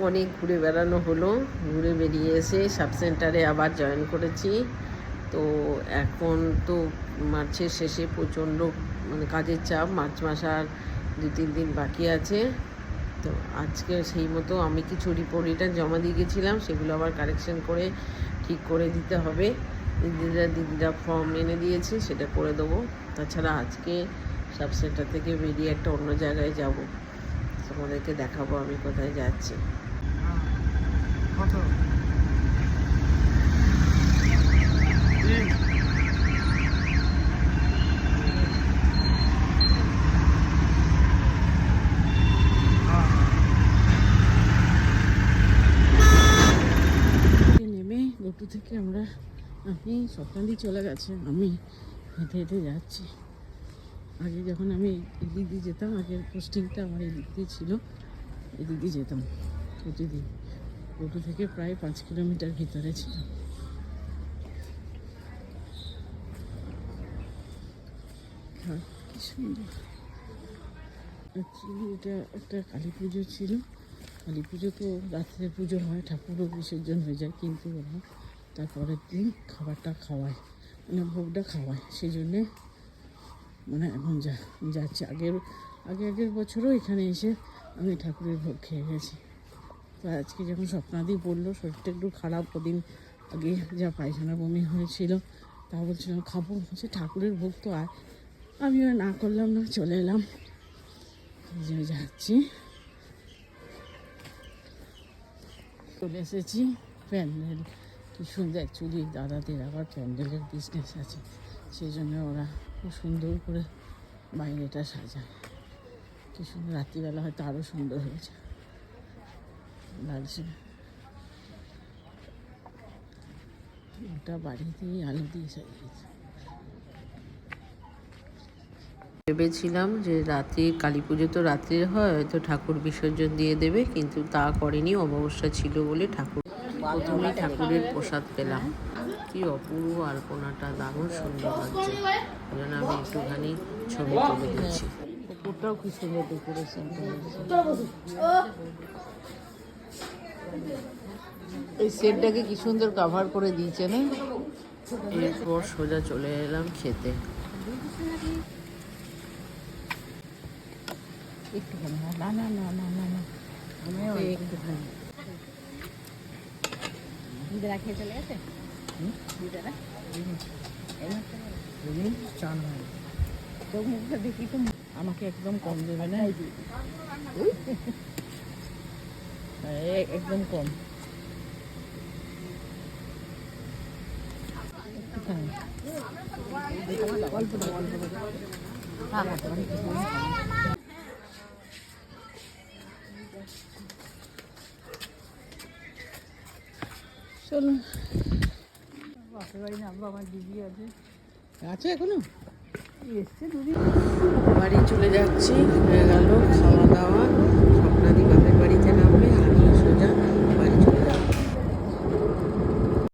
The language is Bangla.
অনেক ঘুরে বেড়ানো হলো। ঘুরে বেরিয়ে এসে সাব সেন্টারে আবার জয়েন করেছি। তো এখন তো মার্চের শেষে প্রচণ্ড মানে কাজের চাপ, মার্চ মাস আর দু, তিন দিন বাকি আছে। তো আজকে সেই মতো আমি কিছু রিপোর্ট রিটার্ন জমা দিয়ে গেছিলাম, সেগুলো আবার কারেকশন করে ঠিক করে দিতে হবে। দিদিরা দিদিরা ফর্ম এনে দিয়েছে, সেটা করে দেবো। তাছাড়া আজকে সাব সেন্টার থেকে বেরিয়ে একটা অন্য জায়গায় যাব। তোমাদেরকে দেখাবো আমি কোথায় যাচ্ছি। থেকে আমরা আপনি স্বপ্নাদি চলে গেছে, আমি হেঁটে হেঁটে যাচ্ছি। আগে যখন আমি এদিক দিয়ে যেতাম, আগের পোস্টিংটা আমার এদিক দিয়ে ছিল, এদিক দিয়ে যেতাম প্রতিদিন। গোটু থেকে প্রায় পাঁচ কিলোমিটার ভিতরে ছিল। কি সুন্দর। অ্যাকচুয়ালি এটা একটা কালী পুজো ছিল। কালী পুজো তো রাত্রে পুজো হয়, ঠাকুরও বিসর্জন হয়ে যায়, কিন্তু ওরা তারপরের দিন খাবারটা খাওয়ায় মানে ভোগটা খাওয়ায়, সেই জন্যে মানে এখন যা, যাচ্ছে। আগের, আগে আগের বছরও এখানে এসে আমি ঠাকুরের ভোগ খেয়ে গেছি। তো আজকে যখন স্বপ্নাদি বলল শরীরটা একটু খারাপ, ওদিন আগে যা পায়খানা বমি হয়েছিল, তা বলছিলাম, খাব। বলছে, ঠাকুরের ভোগ তো আমিও না করলাম না, চলে এলাম। যে যাচ্ছি। চলে এসেছি প্যান্ডেল। কি সুন্দর, অ্যাকচুয়ালি দাদাদের আবার প্যান্ডেলের বিজনেস আছে। সেই জন্য ওরা খুব সুন্দর করে বাইরেটা সাজায়। কি সুন্দর, রাত্রিবেলা হয়তো আরও সুন্দর হয়েছে। লাগছে। ওটা বাড়িতেই আলো দিয়ে সাজিয়েছে। ভেবেছিলাম যে রাতে, কালী পুজো তো রাত্রে হয়, হয়তো ঠাকুর বিসর্জন দিয়ে দেবে, কিন্তু তা করেনি, অমাবস্যা ছিল বলে ঠাকুর, প্রথমে ঠাকুরের প্রসাদ পেলাম। কি অপূর্ব আলপনাটা দারুণ সুন্দর লাগছে। জন্য আমি একটুখানি ছবি তুলে দিচ্ছি। পুকুরটাও কি সুন্দর ডেকোরেশন এই সেটটাকে কি সুন্দর কভার করে দিয়েছে না? এরপর সোজা চলে এলাম খেতে। একটুখানি না না না না না না। একটুখানি। খেয়ে চলে গেছে? দিদারা চান হয় তোর মুখটা দেখি তো আমাকে একদম কম দেবে না এ- একদম কম একটুখানি। অল্প দাও, অল্প দাও। বাপের বাড়ি নামবো আমার দিদি আছে। আছে এখনও? এসছে দুদিন। বাড়ি চলে যাচ্ছি হয়ে গেল খাওয়া